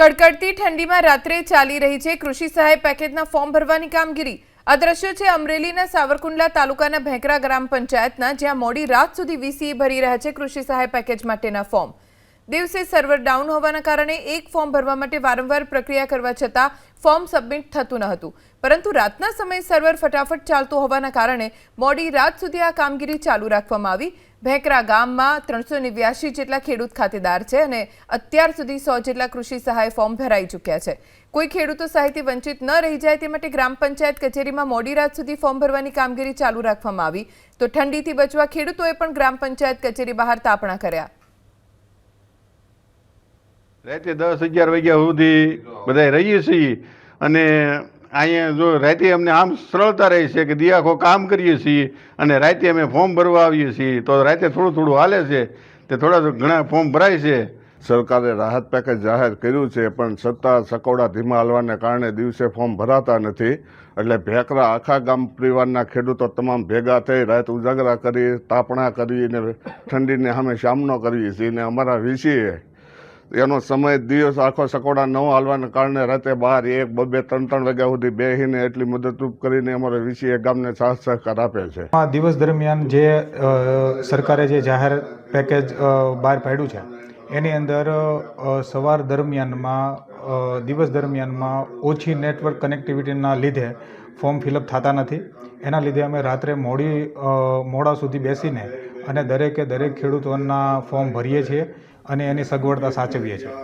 કડકડતી ઠંડીમાં રાત્રે ચાલી રહી છે. કૃષિ સહાય પેકેજના ફોર્મ ભરવાની કામગીરી આ દ્રશ્યો છે. અમરેલીના સાવરકુંડલા તાલુકાના ભેંકરા ગ્રામ પંચાયતના, જ્યાં મોડી રાત સુધી વીસીએ ભરી રહ્યા છે કૃષિ સહાય પેકેજ માટેના ફોર્મ. દિવસે સર્વર ડાઉન હોવાના કારણે એક ફોર્મ ભરવા માટે વારંવાર પ્રક્રિયા કરવા છતાં ફોર્મ સબમિટ થતું ન હતું. પરંતુ રાતના સમયે સર્વર ફટાફટ ચાલતું હોવાના કારણે મોડી રાત સુધી આ કામગીરી ચાલુ રાખવામાં આવી. ભેંકરા ગામમાં ત્રણસો નેવ્યાસી જેટલા ખેડૂત ખાતેદાર છે અને અત્યાર સુધી સો જેટલા કૃષિ સહાય ફોર્મ ભરાઈ ચૂક્યા છે. કોઈ ખેડૂતો સહાયથી વંચિત ન રહી જાય તે માટે ગ્રામ પંચાયત કચેરીમાં મોડી રાત સુધી ફોર્મ ભરવાની કામગીરી ચાલુ રાખવામાં આવી. તો ઠંડીથી બચવા ખેડૂતોએ પણ ગ્રામ પંચાયત કચેરી બહાર તાપણા કર્યા. રાતે દસ અગિયાર વાગ્યા સુધી બધા રહીએ છીએ અને અહીંયા જો રાતે અમને આમ સરળતા રહે છે કે દિયાખો કામ કરીએ છીએ અને રાતે અમે ફોર્મ ભરવા આવીએ છીએ, તો રાતે થોડું થોડું હાલે છે તે થોડા ઘણા ફોર્મ ભરાય છે. સરકારે રાહત પેકેજ જાહેર કર્યું છે, પણ સત્તા સકોડા ધીમા હાલવાને કારણે દિવસે ફોર્મ ભરાતા નથી. એટલે ભેકરા આખા ગામ પરિવારના ખેડૂતો તમામ ભેગા થઈ રાત ઉજાગરા કરી, તાપણા કરીને ઠંડીને અમે સામનો કરીએ છીએ ને અમારા વીસીએ એનો સમય દિવસ આખો સકોડા ન હાલવાના કારણે રાતે બહાર એક બબે ત્રણ ત્રણ વાગ્યા સુધી બેસીને એટલી મદદરૂપ કરીને અમારા વીસીએ ગામને સાથ સહકાર આપે છે. આ દિવસ દરમિયાન જે સરકારે જે જાહેર પેકેજ બહાર પાડ્યું છે, એની અંદર સવાર દરમિયાનમાં દિવસ દરમિયાનમાં ઓછી નેટવર્ક કનેક્ટિવિટીના લીધે ફોર્મ ફિલઅપ થતા નથી. એના લીધે અમે રાત્રે મોડી મોડા સુધી બેસીને અને દરેકે દરેક ખેડૂતોના ફોર્મ ભરીએ છીએ. અને એની સગવડતા સાચવીએ છીએ.